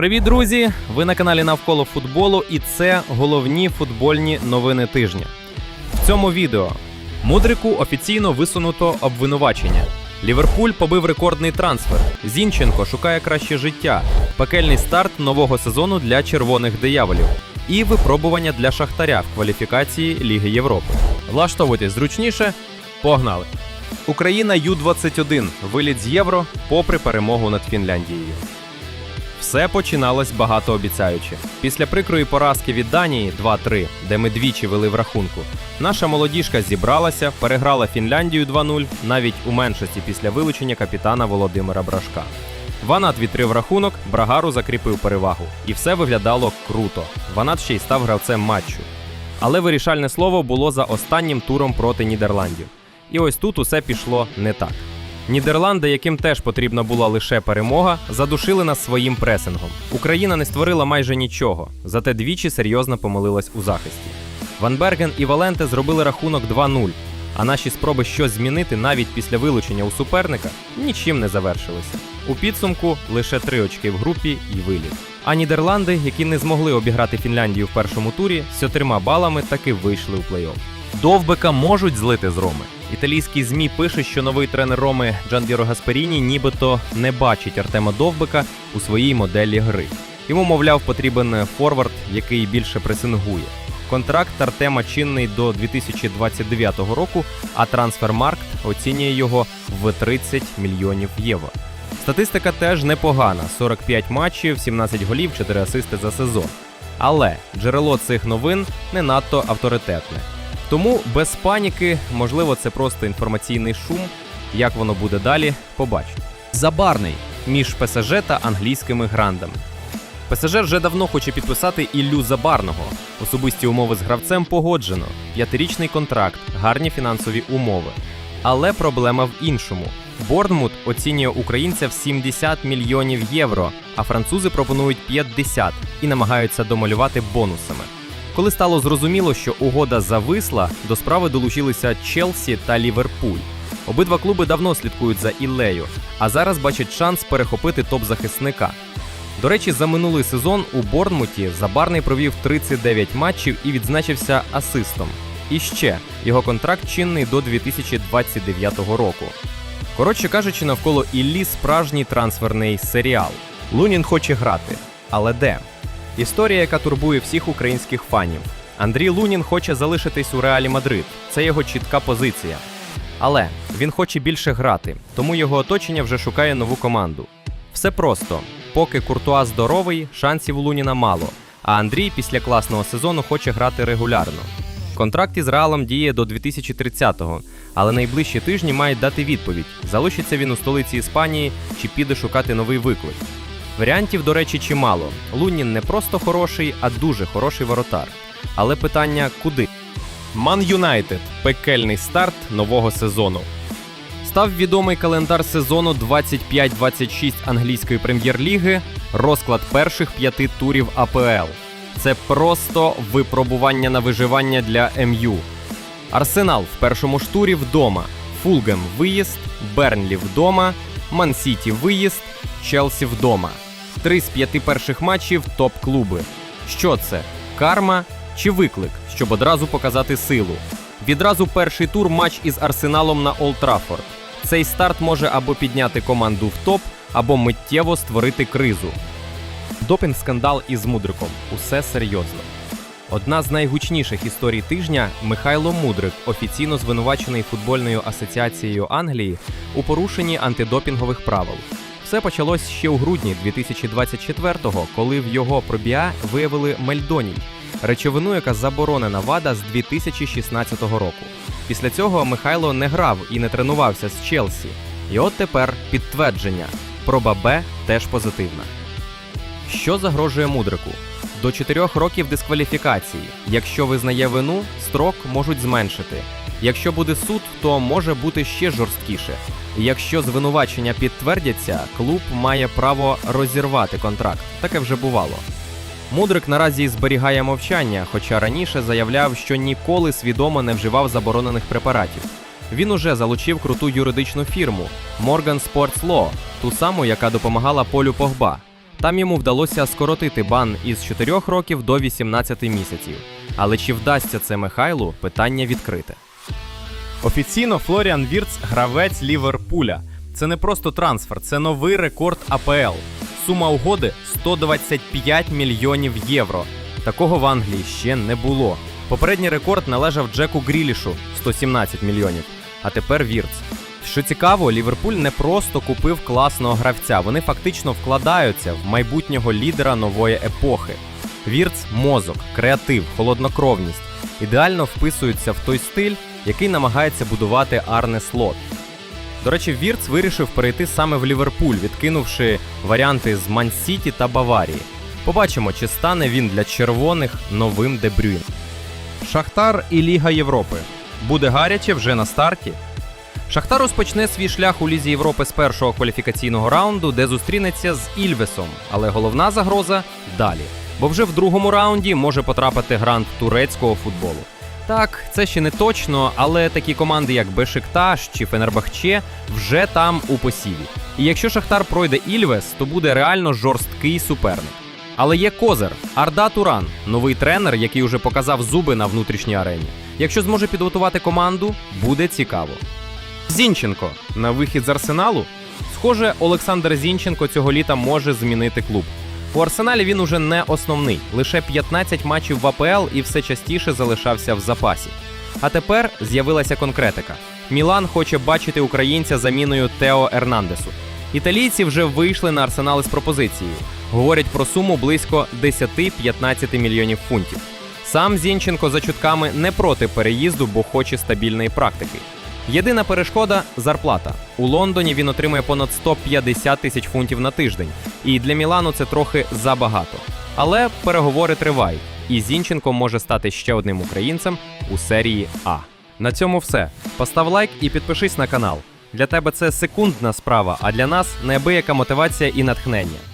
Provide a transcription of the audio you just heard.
Привіт, друзі! Ви на каналі Навколо футболу, і це головні футбольні новини тижня. В цьому відео Мудрику офіційно висунуто обвинувачення. Ліверпуль побив рекордний трансфер. Зінченко шукає краще життя. Пекельний старт нового сезону для червоних дияволів. І випробування для Шахтаря в кваліфікації Ліги Європи. Влаштовуйтесь зручніше. Погнали! Україна Ю-21. Виліт з євро попри перемогу над Фінляндією. Все починалось багатообіцяюче. Після прикрої поразки від Данії 2-3, де ми двічі вели в рахунку, наша молодіжка зібралася, переграла Фінляндію 2-0, навіть у меншості після вилучення капітана Володимира Брашка. Ванат відкрив рахунок, Брагару закріпив перевагу. І все виглядало круто. Ванат ще й став гравцем матчу. Але вирішальне слово було за останнім туром проти Нідерландів. І ось тут усе пішло не так. Нідерланди, яким теж потрібна була лише перемога, задушили нас своїм пресингом. Україна не створила майже нічого, зате двічі серйозно помилилась у захисті. Ван Берген і Валенте зробили рахунок 2-0, а наші спроби щось змінити навіть після вилучення у суперника нічим не завершилися. У підсумку лише три очки в групі і виліт. А Нідерланди, які не змогли обіграти Фінляндію в першому турі, з чотирма балами таки вийшли у плей-офф. Довбика можуть злити з Роми. Італійські ЗМІ пише, що новий тренер Роми Джанвіро Гасперіні нібито не бачить Артема Довбика у своїй моделі гри. Йому, мовляв, потрібен форвард, який більше пресингує. Контракт Артема чинний до 2029 року, а трансфермаркт оцінює його в 30 мільйонів євро. Статистика теж непогана: 45 матчів, 17 голів, 4 асисти за сезон. Але джерело цих новин не надто авторитетне. Тому без паніки, можливо, це просто інформаційний шум. Як воно буде далі, побачимо. Забарний між ПСЖ та англійськими грандами. ПСЖ вже давно хоче підписати Іллю Забарного. Особисті умови з гравцем погоджено. П'ятирічний контракт, гарні фінансові умови. Але проблема в іншому. Борнмут оцінює українця в 70 мільйонів євро, а французи пропонують 50 і намагаються домалювати бонусами. Коли стало зрозуміло, що угода зависла, до справи долучилися Челсі та Ліверпуль. Обидва клуби давно слідкують за Іллею, а зараз бачать шанс перехопити топ-захисника. До речі, за минулий сезон у Борнмуті Забарний провів 39 матчів і відзначився асистом. І ще його контракт чинний до 2029 року. Коротше кажучи, навколо Іллі справжній трансферний серіал. Лунін хоче грати, але де? Історія, яка турбує всіх українських фанів. Андрій Лунін хоче залишитись у Реалі Мадрид. Це його чітка позиція. Але він хоче більше грати, тому його оточення вже шукає нову команду. Все просто: поки Куртуа здоровий, шансів у Луніна мало. А Андрій після класного сезону хоче грати регулярно. Контракт із Реалом діє до 2030-го, але найближчі тижні мають дати відповідь: залишиться він у столиці Іспанії чи піде шукати новий виклик. Варіантів, до речі, чимало. Лунін не просто хороший, а дуже хороший воротар. Але питання куди? Ман Юнайтед пекельний старт нового сезону. Став відомий календар сезону 25-26 англійської прем'єр-ліги, розклад перших п'яти турів АПЛ. Це просто випробування на виживання для МЮ. Арсенал в першому ж турі вдома, Фулгем виїзд, Бернлі вдома, Мансіті виїзд, Челсі вдома. Три з п'яти перших матчів топ-клуби. Що це? Карма чи виклик, щоб одразу показати силу? Відразу перший тур матч із Арсеналом на Олд Траффорд. Цей старт може або підняти команду в топ, або миттєво створити кризу. Допінг-скандал із Мудриком. Усе серйозно. Одна з найгучніших історій тижня Михайло Мудрик, офіційно звинувачений футбольною асоціацією Англії у порушенні антидопінгових правил. Все почалось ще у грудні 2024-го, коли в його пробіа виявили мельдоній, речовину, яка заборонена ВАДА з 2016 року. Після цього Михайло не грав і не тренувався з Челсі. І от тепер підтвердження: проба Б теж позитивна. Що загрожує мудрику? До 4 років дискваліфікації. Якщо визнає вину, строк можуть зменшити. Якщо буде суд, то може бути ще жорсткіше. Якщо звинувачення підтвердяться, клуб має право розірвати контракт. Таке вже бувало. Мудрик наразі зберігає мовчання, хоча раніше заявляв, що ніколи свідомо не вживав заборонених препаратів. Він уже залучив круту юридичну фірму Morgan Sports Law, ту саму, яка допомагала Полю Погба. Там йому вдалося скоротити бан із 4 років до 18 місяців. Але чи вдасться це Михайлу? Питання відкрите. Офіційно Флоріан Вірц гравець Ліверпуля. Це не просто трансфер, це новий рекорд АПЛ. Сума угоди 125 мільйонів євро. Такого в Англії ще не було. Попередній рекорд належав Джеку Грілішу 117 мільйонів. А тепер Вірц. Що цікаво, Ліверпуль не просто купив класного гравця, вони фактично вкладаються в майбутнього лідера нової епохи. Вірц мозок, креатив, холоднокровність ідеально вписуються в той стиль, який намагається будувати Арне Слот. До речі, Вірц вирішив перейти саме в Ліверпуль, відкинувши варіанти з Ман-Сіті та Баварії. Побачимо, чи стане він для червоних новим Дебрюєм. Шахтар і Ліга Європи. Буде гаряче вже на старті. Шахтар розпочне свій шлях у Лізі Європи з першого кваліфікаційного раунду, де зустрінеться з Ільвесом. Але головна загроза далі. Бо вже в другому раунді може потрапити грант турецького футболу. Так, це ще не точно, але такі команди, як Бешикташ чи Фенербахче, вже там у посіві. І якщо Шахтар пройде Ільвес, то буде реально жорсткий суперник. Але є козир Арда Туран, новий тренер, який уже показав зуби на внутрішній арені. Якщо зможе підготувати команду, буде цікаво. Зінченко на вихід з арсеналу. Схоже, Олександр Зінченко цього літа може змінити клуб. У арсеналі він уже не основний, лише 15 матчів в АПЛ і все частіше залишався в запасі. А тепер з'явилася конкретика. Мілан хоче бачити українця заміною Тео Ернандесу. Італійці вже вийшли на арсенал із пропозицією. Говорять про суму близько 10-15 мільйонів фунтів. Сам Зінченко за чутками не проти переїзду, бо хоче стабільної практики. Єдина перешкода зарплата. У Лондоні він отримує понад 150 тисяч фунтів на тиждень, і для Мілану це трохи забагато. Але переговори тривають, і Зінченко може стати ще одним українцем у серії А. На цьому все. Постав лайк і підпишись на канал. Для тебе це секундна справа, а для нас неабияка мотивація і натхнення.